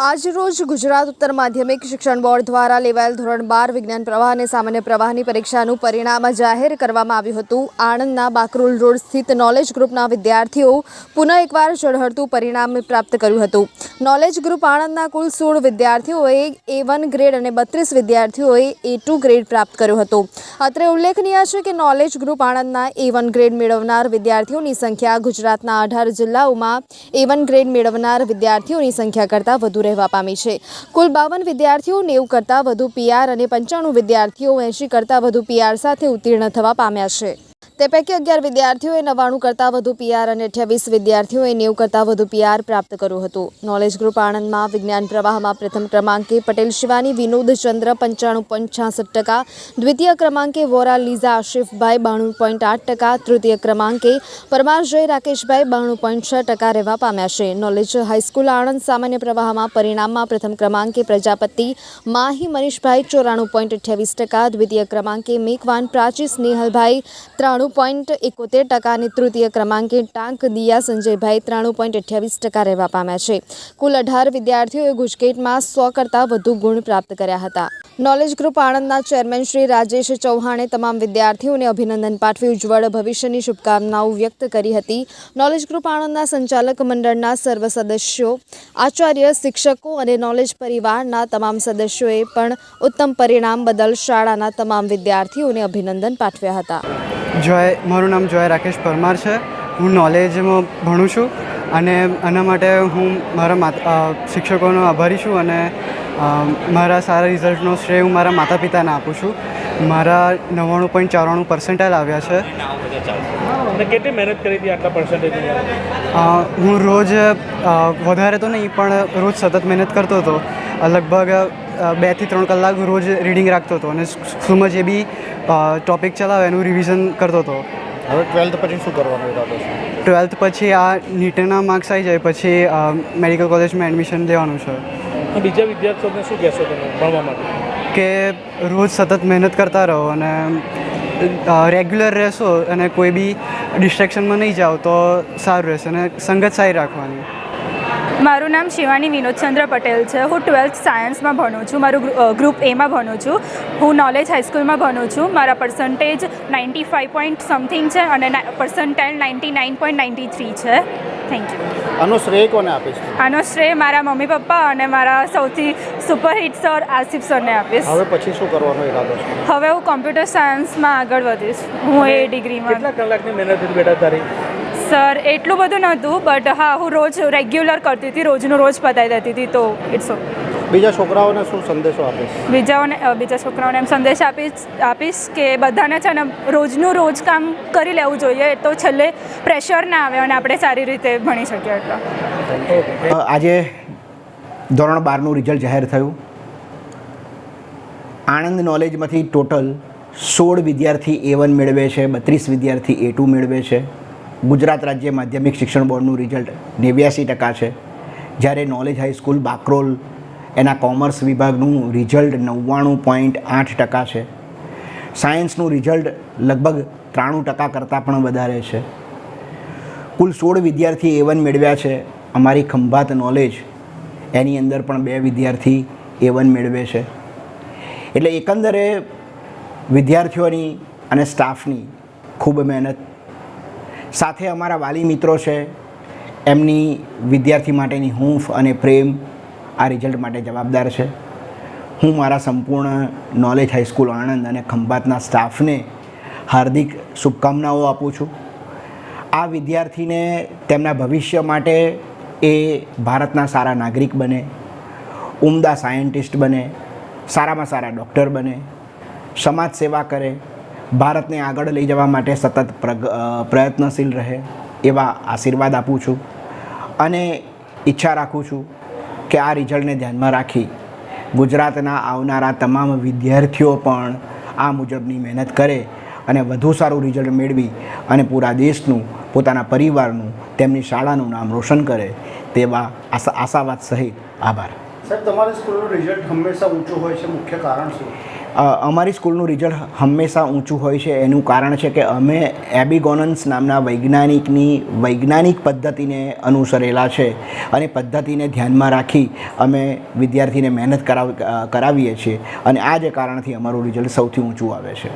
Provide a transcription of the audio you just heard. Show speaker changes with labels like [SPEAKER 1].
[SPEAKER 1] આજરોજ ગુજરાત ઉત્તર માધ્યમિક શિક્ષણ બોર્ડ દ્વારા લેવાયેલ ધોરણ બાર વિજ્ઞાન પ્રવાહ અને સામાન્ય પ્રવાહની પરીક્ષાનું પરિણામ જાહેર કરવામાં આવ્યું હતું. આણંદના બાકરોલ રોડ સ્થિત નોલેજ ગ્રુપના વિદ્યાર્થીઓ પુનઃ એકવાર ઝળહળતું પરિણામ પ્રાપ્ત કર્યું હતું. નોલેજ ગ્રુપ આણંદના કુલ સોળ વિદ્યાર્થીઓએ એ વન ગ્રેડ અને બત્રીસ વિદ્યાર્થીઓએ એ ટુ ગ્રેડ પ્રાપ્ત કર્યો હતો. અત્રે ઉલ્લેખનીય છે કે નોલેજ ગ્રુપ આણંદના એ વન ગ્રેડ મેળવનાર વિદ્યાર્થીઓની સંખ્યા ગુજરાતના અઢાર જિલ્લાઓમાં એ વન ગ્રેડ મેળવનાર વિદ્યાર્થીઓની સંખ્યા કરતાં વધુ રહેવા પામી છે. કુલ બાવન વિદ્યાર્થીઓ નેવું કરતાં વધુ પીઆર અને પંચાણું વિદ્યાર્થીઓ એંશી કરતાં વધુ પીઆર સાથે ઉત્તીર્ણ થવા પામ્યા છે. તે પૈકી અગિયાર વિદ્યાર્થીઓએ નવ્વાણું કરતાં વધુ પીઆર અને અઠ્યાવીસ વિદ્યાર્થીઓએ નેવું કરતાં વધુ પીઆર પ્રાપ્ત કર્યું હતું. નોલેજ ગ્રુપ આણંદમાં વિજ્ઞાન પ્રવાહમાં પ્રથમ ક્રમાંકે પટેલ શિવાની, વિનોદ ચંદ્ર પંચાણું પોઈન્ટ છાસઠ ટકા, દ્વિતીય ક્રમાંકે વોરા લીઝા આશિફભાઈ બાણું પોઈન્ટ આઠ ટકા, તૃતીય ક્રમાંકે પરમાર જય રાકેશભાઈ બાણું પોઈન્ટ છ ટકા રહેવા પામ્યા છે. નોલેજ હાઈસ્કૂલ આણંદ સામાન્ય પ્રવાહમાં પરિણામમાં પ્રથમ ક્રમાંકે પ્રજાપતિ, માહી મનીષભાઈ ચોરાણું પોઈન્ટ અઠ્યાવીસ ટકા, દ્વિતીય ક્રમાંકે મેઘવાન પ્રાચી સ્નેહલભાઈ ત્રાણું પોઈન્ટ એકોતેર ટકા અને તૃતીય ક્રમાંકે ટાંક દિયા સંજયભાઈ ત્રાણું પોઈન્ટ અઠ્યાવીસ ટકા રહેવા પામ્યા છે. કુલ અઢાર વિદ્યાર્થીઓએ ગુજકેટમાં સો કરતાં વધુ ગુણ પ્રાપ્ત કર્યા હતા. નોલેજ ગ્રુપ આણંદના ચેરમેન શ્રી રાજેશ ચૌહાણે તમામ વિદ્યાર્થીઓને અભિનંદન પાઠવી ઉજ્જવળ ભવિષ્યની શુભકામનાઓ વ્યક્ત કરી હતી. નોલેજ ગ્રુપ આણંદના સંચાલક મંડળના સર્વ સદસ્યો આચાર્ય, શિક્ષકો અને નોલેજ પરિવારના તમામ સદસ્યોએ પણ ઉત્તમ પરિણામ બદલ શાળાના તમામ વિદ્યાર્થીઓને અભિનંદન પાઠવ્યા હતા.
[SPEAKER 2] જોય મારું નામ જોય રાકેશ પરમાર છે. હું નોલેજમાં ભણું છું અને આના માટે હું મારા માતા શિક્ષકોનો આભારી છું અને મારા સારા રિઝલ્ટનો શ્રેય હું મારા માતા પિતાને આપું છું. મારા નવ્વાણું પોઈન્ટ ચોરાણું પર્સન્ટાઇલ આવ્યા છે.
[SPEAKER 3] કેટલી મહેનત કરી હતી આટલા પર્સન્ટેજ
[SPEAKER 2] હું રોજ વધારે તો નહીં પણ રોજ સતત મહેનત કરતો હતો. લગભગ બેથી ત્રણ કલાક રોજ રીડિંગ રાખતો હતો અને સ્કૂલમાં જે બી ટોપિક ચલાવે એનું રિવિઝન કરતો હતો.
[SPEAKER 4] હવે ટ્વેલ્થ પછી શું કરવાનો ઈરાદો છે?
[SPEAKER 2] ટ્વેલ્થ પછી આ નીટના માર્ક્સ આવી જાય પછી મેડિકલ કોલેજમાં એડમિશન લેવાનું છે.
[SPEAKER 3] બીજા વિદ્યાર્થીઓને શું કહેશો તમે ભણવા માટે?
[SPEAKER 2] કે રોજ સતત મહેનત કરતા રહો અને રેગ્યુલર રહેશો અને કોઈ બી ડિસ્ટ્રેક્શનમાં નહીં જાઓ તો સારું રહેશે અને સંગત સારી રાખવાની.
[SPEAKER 5] મારું નામ શિવાની વિનોદચંદ્ર પટેલ છે. હું ટ્વેલ્થ સાયન્સમાં ભણું છું. મારું ગ્રુપ એમાં ભણું છું. હું નોલેજ હાઈસ્કૂલમાં ભણું છું. મારા percentage ninety five point something છે અને percentile ninety nine point ninety three છે. થેન્ક યુ
[SPEAKER 4] આનો શ્રેય કોને આપીશ
[SPEAKER 5] આનો શ્રેય મારા મમ્મી પપ્પા અને મારા સૌથી સુપરહિટ સર આસિફ સરને આપીશ.
[SPEAKER 4] હવે પછી શું કરવાનો ઈરાદો છે?
[SPEAKER 5] હવે હું કોમ્પ્યુટર સાયન્સમાં આગળ વધીશ. હું એ ડિગ્રીમાં
[SPEAKER 3] કેટલા કલાકની મહેનત બેટા તારી?
[SPEAKER 5] સર એટલું બધું નહોતું બટ હા હું રોજ રેગ્યુલર કરતી હતી રોજનું રોજ પતાવી દેતી હતી તો ઇટ્સ ઓકે
[SPEAKER 4] બીજા છોકરાઓને શું સંદેશો આપીશ?
[SPEAKER 5] બીજાઓને બીજા છોકરાઓને એમ સંદેશ આપીશ આપીશ કે બધાને છે ને રોજનું રોજ કામ કરી લેવું જોઈએ તો છેલ્લે પ્રેશર ના આવે અને આપણે સારી રીતે ભણી શકીએ એટલે.
[SPEAKER 6] આજે ધોરણ બારનું રિઝલ્ટ જાહેર થયું. આણંદ નોલેજમાંથી ટોટલ સોળ વિદ્યાર્થી એ વન મેળવે છે બત્રીસ વિદ્યાર્થી એ ટુ મેળવે છે. ગુજરાત રાજ્ય માધ્યમિક શિક્ષણ બોર્ડનું રિઝલ્ટ નેવ્યાસી ટકા છે. જ્યારે નોલેજ હાઈસ્કૂલ બાકરોલ એના કોમર્સ વિભાગનું રિઝલ્ટ નવ્વાણું પોઈન્ટ આઠ ટકા છે. સાયન્સનું રિઝલ્ટ લગભગ ત્રાણું ટકા કરતાં પણ વધારે છે. કુલ સોળ વિદ્યાર્થી એ વન મેળવ્યા છે. અમારી ખંભાત નોલેજ એની અંદર પણ બે વિદ્યાર્થી એ વન મેળવે છે. એટલે એકંદરે વિદ્યાર્થીઓની અને સ્ટાફની ખૂબ મહેનત સાથે અમારા વાલી મિત્રો છે. એમની વિદ્યાર્થી માટેની હૂંફ અને પ્રેમ આ રિઝલ્ટ માટે જવાબદાર છે. હું મારા સંપૂર્ણ નોલેજ હાઈસ્કૂલ આણંદ અને ખંભાતના સ્ટાફને હાર્દિક શુભકામનાઓ આપું છું. આ વિદ્યાર્થીને તેમના ભવિષ્ય માટે એ ભારતના સારા નાગરિક બને, ઉમદા સાયન્ટિસ્ટ બને, સારામાં સારા ડૉક્ટર બને, સમાજ સેવા કરે ભારતને આગળ લઈ જવા માટે સતત પ્રયત્નશીલ રહે એવા આશીર્વાદ આપું છું. અને ઈચ્છા રાખું છું કે આ રિઝલ્ટને ધ્યાનમાં રાખી ગુજરાતના આવનારા તમામ વિદ્યાર્થીઓ પણ આ મુજબની મહેનત કરે અને વધુ સારું રિઝલ્ટ મેળવી અને પૂરા દેશનું, પોતાના પરિવારનું, તેમની શાળાનું નામ રોશન કરે તેવા આશા, આશાવાદ સહિત આભાર.
[SPEAKER 4] સાહેબ, તમારી સ્કૂલનું રિઝલ્ટ હંમેશા ઊંચું હોય છે, મુખ્ય કારણ શું?
[SPEAKER 6] અમારી સ્કૂલનું રિઝલ્ટ હંમેશા ઊંચું હોય છે. એનું કારણ છે કે અમે એબિગોનન્સ નામના વૈજ્ઞાનિકની, વૈજ્ઞાનિક પદ્ધતિને અનુસરેલા છે અને પદ્ધતિને ધ્યાનમાં રાખી અમે વિદ્યાર્થીને મહેનત કરાવ કરાવીએ છીએ. અને આ જ કારણથી અમારું રિઝલ્ટ સૌથી ઊંચું આવે છે.